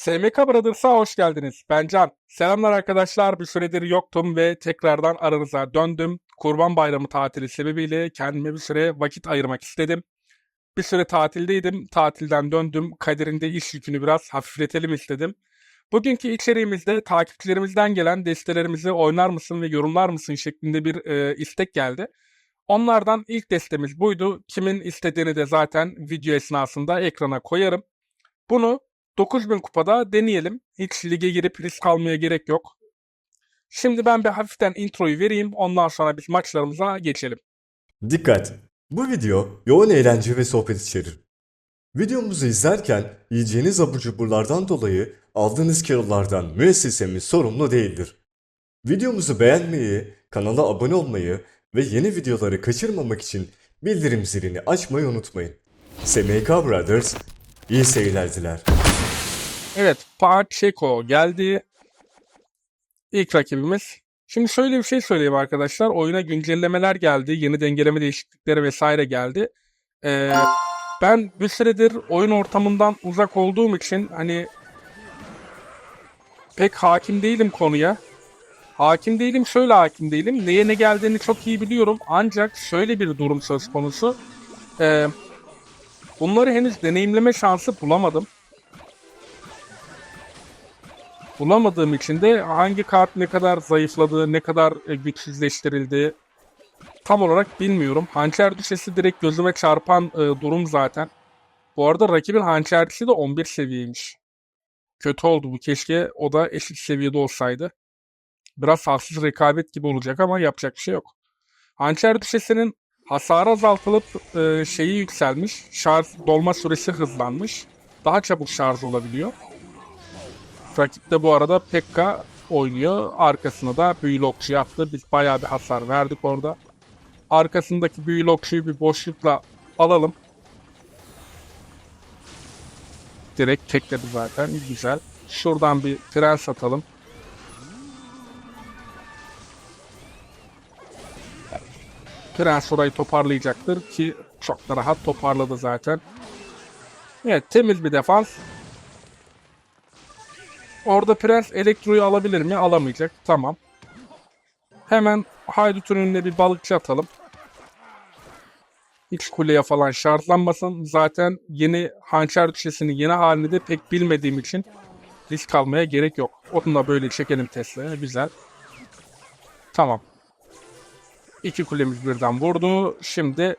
SMK Brothers'a hoş geldiniz. Ben Can. Selamlar arkadaşlar. Bir süredir yoktum ve tekrardan aranıza döndüm. Kurban Bayramı tatili sebebiyle kendime bir süre vakit ayırmak istedim. Bir süre tatildeydim. Tatilden döndüm. Kader'in de iş yükünü biraz hafifletelim istedim. Bugünkü içeriğimizde takipçilerimizden gelen destelerimizi oynar mısın ve yorumlar mısın şeklinde bir e, istek geldi. Onlardan ilk destemiz buydu. Kimin istediğini de zaten video esnasında ekrana koyarım. Bunu 9000 kupada deneyelim. Hiç lige girip risk almaya gerek yok. Şimdi ben bir hafiften introyu vereyim. Ondan sonra biz maçlarımıza geçelim. Dikkat! Bu video yoğun eğlence ve sohbet içerir. Videomuzu izlerken yiyeceğiniz abur cuburlardan dolayı aldığınız kilolardan müessesemiz sorumlu değildir. Videomuzu beğenmeyi, kanala abone olmayı ve yeni videoları kaçırmamak için bildirim zilini açmayı unutmayın. SMK Brothers iyi seyirler diler. Evet, Pacheco geldi. İlk rakibimiz. Şimdi şöyle bir şey söyleyeyim arkadaşlar. Oyuna güncellemeler geldi. Yeni dengeleme değişiklikleri vesaire geldi. Ee, ben bir süredir oyun ortamından uzak olduğum için hani pek hakim değilim konuya. Hakim değilim, şöyle hakim değilim. Neye ne geldiğini çok iyi biliyorum. Ancak şöyle bir durum söz konusu. Ee, bunları henüz deneyimleme şansı bulamadım. Bulamadığım için de hangi kart ne kadar zayıfladı, ne kadar e, güçsüzleştirildi tam olarak bilmiyorum. Hançer düşesi direkt gözüme çarpan e, durum zaten. Bu arada rakibin hançer düşesi de 11 seviyeymiş. Kötü oldu bu. Keşke o da eşit seviyede olsaydı. Biraz haksız rekabet gibi olacak ama yapacak bir şey yok. Hançer düşesinin hasarı azaltılıp e, şeyi yükselmiş. Şarj dolma süresi hızlanmış. Daha çabuk şarj olabiliyor. Rakipte bu arada Pekka oynuyor. Arkasına da Büyülokçu yaptı. Biz bayağı bir hasar verdik orada. Arkasındaki Büyülokçuyu bir boşlukla alalım. Direkt tekledi zaten. Güzel. Şuradan bir prens atalım. Prens orayı toparlayacaktır ki çok da rahat toparladı zaten. Evet temiz bir defans. Orada Prens Elektro'yu alabilir mi? Alamayacak. Tamam. Hemen Haydut'un önüne bir balıkçı atalım. Hiç kuleye falan şarjlanmasın. Zaten yeni hançer düşesinin yeni halini de pek bilmediğim için risk almaya gerek yok. Onu da böyle çekelim Tesla'ya. Güzel. Tamam. İki kulemiz birden vurdu. Şimdi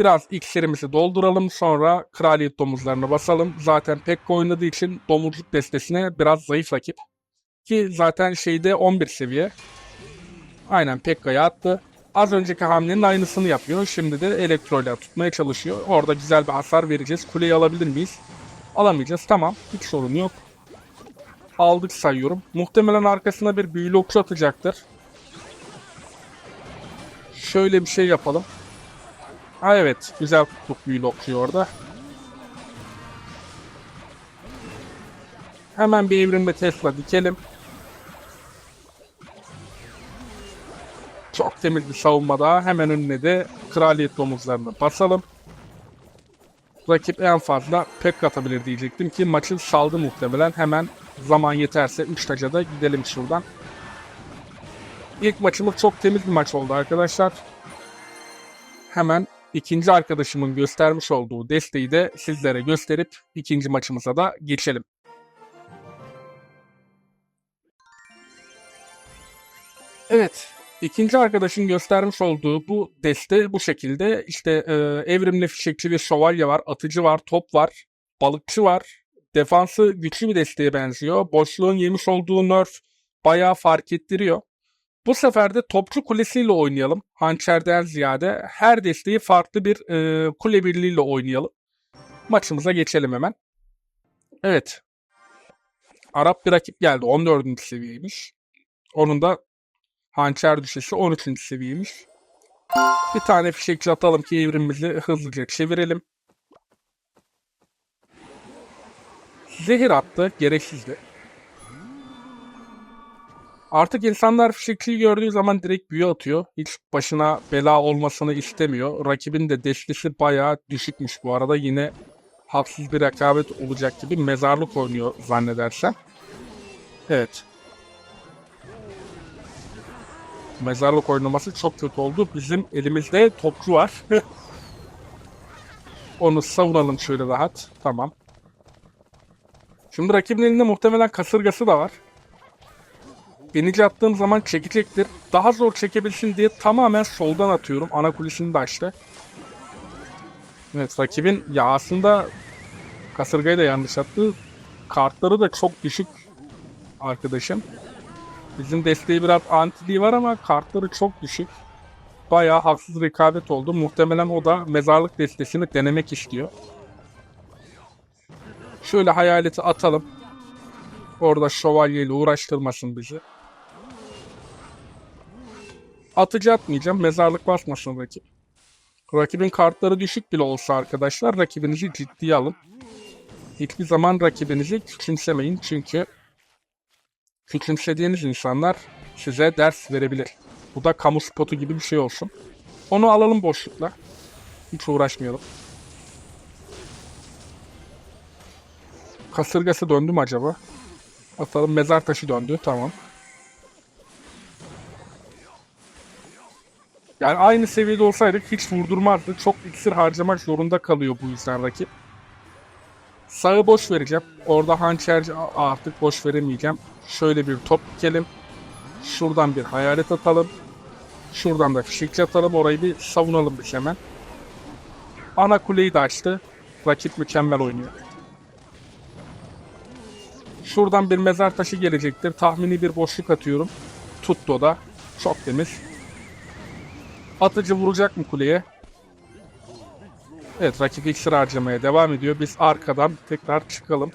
Biraz iksirimizi dolduralım sonra kraliyet domuzlarını basalım. Zaten Pekka oynadığı için domuzluk destesine biraz zayıf rakip. Ki zaten şeyde 11 seviye. Aynen Pekka'ya attı. Az önceki hamlenin aynısını yapıyor. Şimdi de elektroyla tutmaya çalışıyor. Orada güzel bir hasar vereceğiz. Kuleyi alabilir miyiz? Alamayacağız. Tamam. Hiç sorun yok. Aldık sayıyorum. Muhtemelen arkasına bir büyülü okçu atacaktır. Şöyle bir şey yapalım. Ha evet. Güzel tuttuk büyülü okçuyu orada. Hemen bir evrimde Tesla dikelim. Çok temiz bir savunma daha. Hemen önüne de kraliyet domuzlarını basalım. Rakip en fazla pek atabilir diyecektim ki maçı saldı muhtemelen. Hemen zaman yeterse 3 taca da gidelim şuradan. İlk maçımız çok temiz bir maç oldu arkadaşlar. Hemen ikinci arkadaşımın göstermiş olduğu desteği de sizlere gösterip ikinci maçımıza da geçelim. Evet, ikinci arkadaşın göstermiş olduğu bu deste bu şekilde. İşte e, evrimli fişekçi bir şövalye var, atıcı var, top var, balıkçı var. Defansı güçlü bir desteğe benziyor. Boşluğun yemiş olduğu nerf bayağı fark ettiriyor. Bu sefer de topçu kulesiyle oynayalım. Hançerden ziyade her desteği farklı bir e, kule birliğiyle oynayalım. Maçımıza geçelim hemen. Evet. Arap bir rakip geldi. 14. seviyeymiş. Onun da hançer düşesi 13. seviyeymiş. Bir tane fişekçi atalım ki evrimimizi hızlıca çevirelim. Zehir attı. Gereksizdi. Artık insanlar fişekçiyi gördüğü zaman direkt büyü atıyor. Hiç başına bela olmasını istemiyor. Rakibin de destesi bayağı düşükmüş bu arada. Yine haksız bir rekabet olacak gibi mezarlık oynuyor zannedersem. Evet. Mezarlık oynaması çok kötü oldu. Bizim elimizde topçu var. Onu savunalım şöyle rahat. Tamam. Şimdi rakibin elinde muhtemelen kasırgası da var. Binici attığım zaman çekecektir. Daha zor çekebilsin diye tamamen soldan atıyorum. Ana kulesini de açtı. Evet rakibin ya aslında kasırgayı da yanlış attı. Kartları da çok düşük arkadaşım. Bizim desteği biraz antiliği var ama kartları çok düşük. Bayağı haksız rekabet oldu. Muhtemelen o da mezarlık destesini denemek istiyor. Şöyle hayaleti atalım. Orada şövalyeyle uğraştırmasın bizi. Atıcı atmayacağım. Mezarlık basmasın rakip. Rakibin kartları düşük bile olsa arkadaşlar rakibinizi ciddiye alın. Hiçbir zaman rakibinizi küçümsemeyin çünkü küçümsediğiniz insanlar size ders verebilir. Bu da kamu spotu gibi bir şey olsun. Onu alalım boşlukla. Hiç uğraşmayalım. Kasırgası döndü mü acaba? Atalım mezar taşı döndü. Tamam. Yani aynı seviyede olsaydık hiç vurdurmazdı. Çok iksir harcamak zorunda kalıyor bu yüzden rakip. Sağı boş vereceğim. Orada hançerci Aa, artık boş veremeyeceğim. Şöyle bir top dikelim. Şuradan bir hayalet atalım. Şuradan da fişekçi atalım. Orayı bir savunalım biz hemen. Ana kuleyi de açtı. Rakip mükemmel oynuyor. Şuradan bir mezar taşı gelecektir. Tahmini bir boşluk atıyorum. Tuttu o da. Çok temiz. Atıcı vuracak mı kuleye? Evet rakip iksir harcamaya devam ediyor. Biz arkadan tekrar çıkalım.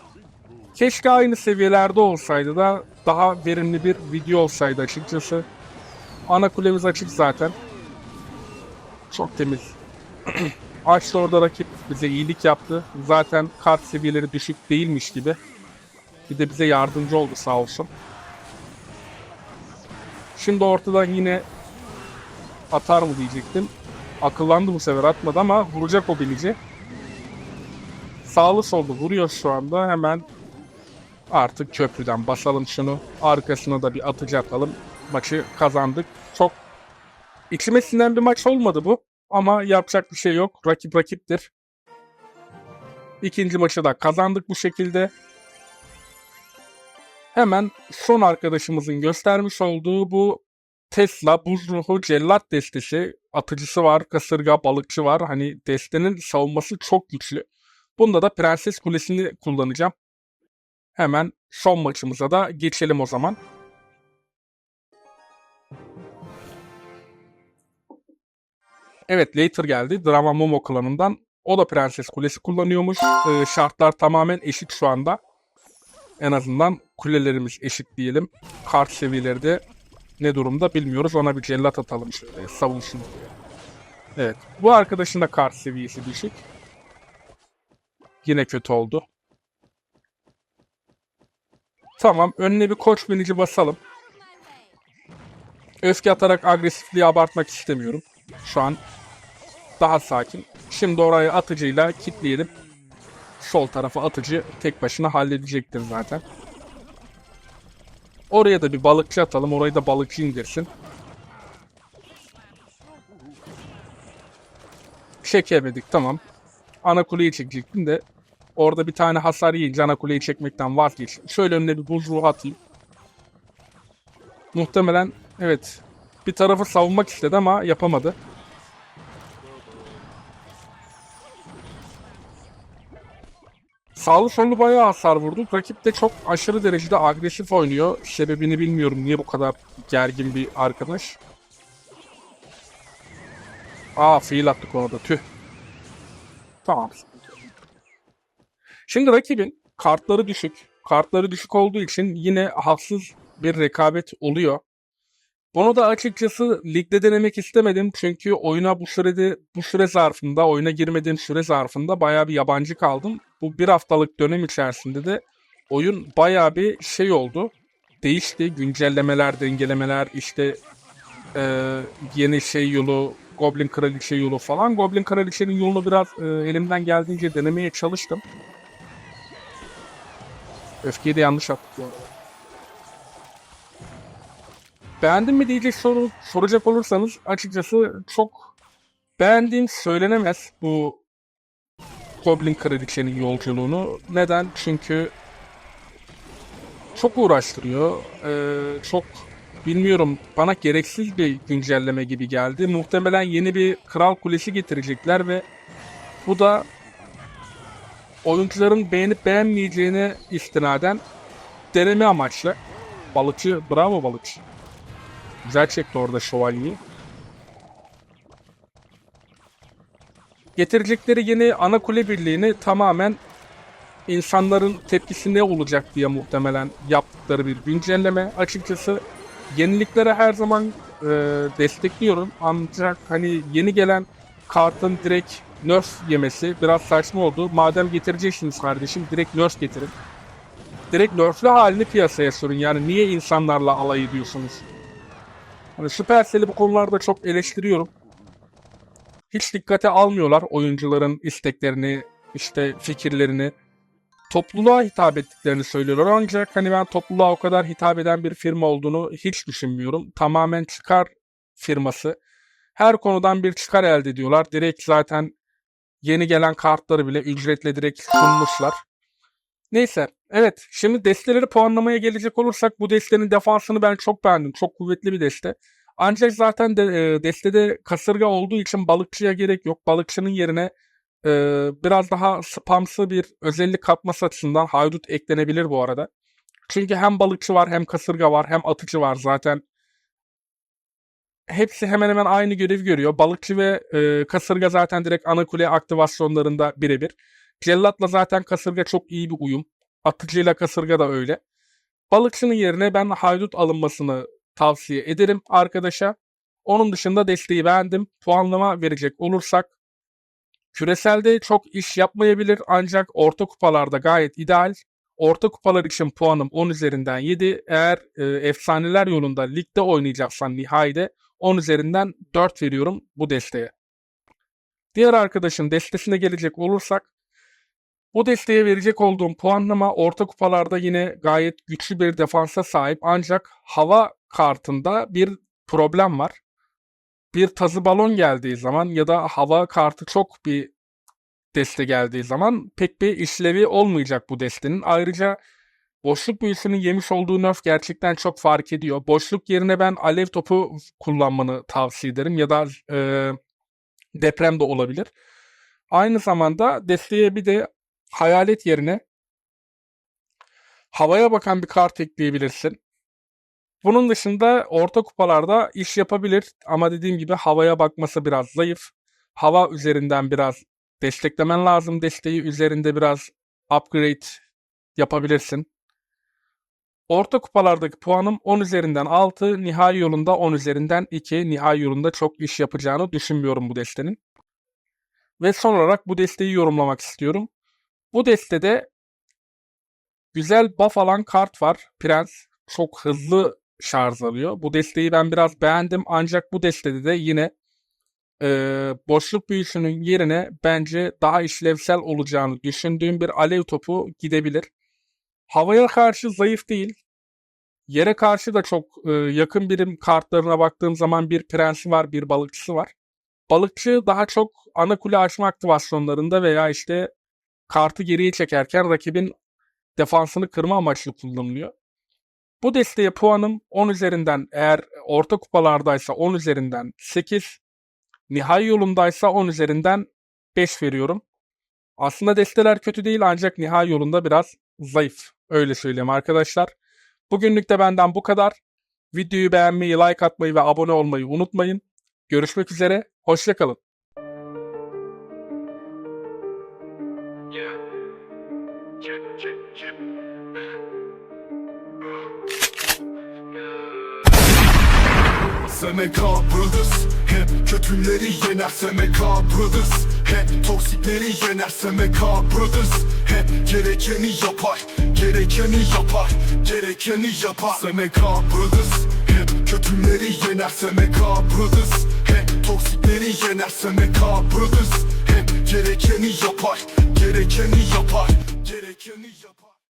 Keşke aynı seviyelerde olsaydı da daha verimli bir video olsaydı açıkçası. Ana kulemiz açık zaten. Çok temiz. Açtı orada rakip bize iyilik yaptı. Zaten kart seviyeleri düşük değilmiş gibi. Bir de bize yardımcı oldu sağ olsun. Şimdi ortadan yine atar mı diyecektim. Akıllandı bu sefer atmadı ama vuracak o bilici. Sağlı sollu vuruyor şu anda. Hemen artık köprüden basalım şunu. Arkasına da bir atıcı atalım. Maçı kazandık. Çok içime sinen bir maç olmadı bu. Ama yapacak bir şey yok. Rakip rakiptir. İkinci maçı da kazandık bu şekilde. Hemen son arkadaşımızın göstermiş olduğu bu Tesla, buz ruhu, cellat destesi, atıcısı var, kasırga, balıkçı var. Hani destenin savunması çok güçlü. Bunda da Prenses Kulesi'ni kullanacağım. Hemen son maçımıza da geçelim o zaman. Evet Later geldi. Drama Momo klanından. O da Prenses Kulesi kullanıyormuş. Ee, şartlar tamamen eşit şu anda. En azından kulelerimiz eşit diyelim. Kart seviyeleri de ne durumda bilmiyoruz. Ona bir cellat atalım şöyle savunsun. Evet. Bu arkadaşın da kart seviyesi düşük. Yine kötü oldu. Tamam. Önüne bir koç binici basalım. Öfke atarak agresifliği abartmak istemiyorum. Şu an daha sakin. Şimdi orayı atıcıyla kitleyelim. Sol tarafa atıcı tek başına halledecektir zaten. Oraya da bir balıkçı atalım. Orayı da balıkçı indirsin. Çekemedik tamam. Ana kuleyi çekecektim de orada bir tane hasar yiyince ana kuleyi çekmekten vazgeçtim. Şöyle önüne bir buz ruhu atayım. Muhtemelen evet bir tarafı savunmak istedi ama yapamadı. Sağlı sollu bayağı hasar vurduk. Rakip de çok aşırı derecede agresif oynuyor. Sebebini bilmiyorum niye bu kadar gergin bir arkadaş. Aa fiil attık ona da tüh. Tamam. Şimdi rakibin kartları düşük. Kartları düşük olduğu için yine haksız bir rekabet oluyor. Bunu da açıkçası ligde denemek istemedim çünkü oyuna bu sürede bu süre zarfında oyuna girmediğim süre zarfında bayağı bir yabancı kaldım. Bu bir haftalık dönem içerisinde de oyun bayağı bir şey oldu. Değişti. Güncellemeler, dengelemeler, işte eee, yeni şey yolu, Goblin Kraliçe yolu falan. Goblin Kraliçe'nin yolunu biraz e, elimden geldiğince denemeye çalıştım. Öfkeyi de yanlış attık bu arada. Beğendin mi diyecek soru soracak olursanız açıkçası çok beğendiğim söylenemez bu Goblin Kraliçe'nin yolculuğunu. Neden? Çünkü çok uğraştırıyor. Ee, çok bilmiyorum bana gereksiz bir güncelleme gibi geldi. Muhtemelen yeni bir kral kulesi getirecekler ve bu da oyuncuların beğenip beğenmeyeceğine istinaden deneme amaçlı. Balıkçı, bravo balıkçı. Güzel çekti orada şövalyeyi. Getirecekleri yeni ana kule birliğini tamamen insanların tepkisi ne olacak diye muhtemelen yaptıkları bir güncelleme. Açıkçası yeniliklere her zaman e, destekliyorum. Ancak hani yeni gelen kartın direkt nerf yemesi biraz saçma oldu. Madem getireceksiniz kardeşim direkt nerf getirin. Direkt nerflü halini piyasaya sürün. Yani niye insanlarla alay ediyorsunuz? Hani Supercell'i bu konularda çok eleştiriyorum. Hiç dikkate almıyorlar oyuncuların isteklerini, işte fikirlerini. Topluluğa hitap ettiklerini söylüyorlar. Ancak hani ben topluluğa o kadar hitap eden bir firma olduğunu hiç düşünmüyorum. Tamamen çıkar firması. Her konudan bir çıkar elde ediyorlar. Direkt zaten yeni gelen kartları bile ücretle direkt sunmuşlar. Neyse. Evet. Şimdi desteleri puanlamaya gelecek olursak bu destenin defansını ben çok beğendim. Çok kuvvetli bir deste. Ancak zaten de, e, destede kasırga olduğu için balıkçıya gerek yok. Balıkçının yerine e, biraz daha spamsı bir özellik katması açısından haydut eklenebilir bu arada. Çünkü hem balıkçı var hem kasırga var hem atıcı var zaten. Hepsi hemen hemen aynı görev görüyor. Balıkçı ve e, kasırga zaten direkt ana kule aktivasyonlarında birebir. Cellat'la zaten kasırga çok iyi bir uyum. Atıcıyla kasırga da öyle. Balıkçının yerine ben haydut alınmasını tavsiye ederim arkadaşa. Onun dışında desteği beğendim. Puanlama verecek olursak küreselde çok iş yapmayabilir ancak orta kupalarda gayet ideal. Orta kupalar için puanım 10 üzerinden 7. Eğer e, efsaneler yolunda ligde oynayacaksan nihayede 10 üzerinden 4 veriyorum bu desteğe. Diğer arkadaşın destesine gelecek olursak bu desteğe verecek olduğum puanlama orta kupalarda yine gayet güçlü bir defansa sahip ancak hava kartında bir problem var. Bir tazı balon geldiği zaman ya da hava kartı çok bir deste geldiği zaman pek bir işlevi olmayacak bu destenin. Ayrıca boşluk büyüsünün yemiş olduğu nerf gerçekten çok fark ediyor. Boşluk yerine ben alev topu kullanmanı tavsiye ederim ya da e, deprem de olabilir. Aynı zamanda desteğe bir de hayalet yerine havaya bakan bir kart ekleyebilirsin. Bunun dışında orta kupalarda iş yapabilir ama dediğim gibi havaya bakması biraz zayıf. Hava üzerinden biraz desteklemen lazım. Desteği üzerinde biraz upgrade yapabilirsin. Orta kupalardaki puanım 10 üzerinden 6, nihai yolunda 10 üzerinden 2. Nihai yolunda çok iş yapacağını düşünmüyorum bu destenin. Ve son olarak bu desteği yorumlamak istiyorum. Bu destede güzel buff alan kart var. Prens çok hızlı şarj alıyor. Bu desteği ben biraz beğendim ancak bu destede de yine e, boşluk büyüsünün yerine bence daha işlevsel olacağını düşündüğüm bir alev topu gidebilir. Havaya karşı zayıf değil. Yere karşı da çok e, yakın birim kartlarına baktığım zaman bir prensi var, bir balıkçısı var. Balıkçı daha çok ana kule açma aktivasyonlarında veya işte kartı geriye çekerken rakibin defansını kırma amaçlı kullanılıyor. Bu desteğe puanım 10 üzerinden eğer orta kupalardaysa 10 üzerinden 8, nihai yolundaysa 10 üzerinden 5 veriyorum. Aslında desteler kötü değil ancak nihai yolunda biraz zayıf. Öyle söyleyeyim arkadaşlar. Bugünlük de benden bu kadar. Videoyu beğenmeyi, like atmayı ve abone olmayı unutmayın. Görüşmek üzere, hoşçakalın. SMK Brothers Hep kötüleri yener SMK Brothers Hep toksikleri yener SMK Brothers Hep gerekeni yapar Gerekeni yapar Gerekeni yapar. SMK Brothers Hep kötüleri yener SMK Brothers Hep toksikleri yener SMK Brothers Hep gerekeni yapar Gerekeni yapar Gerekeni yapar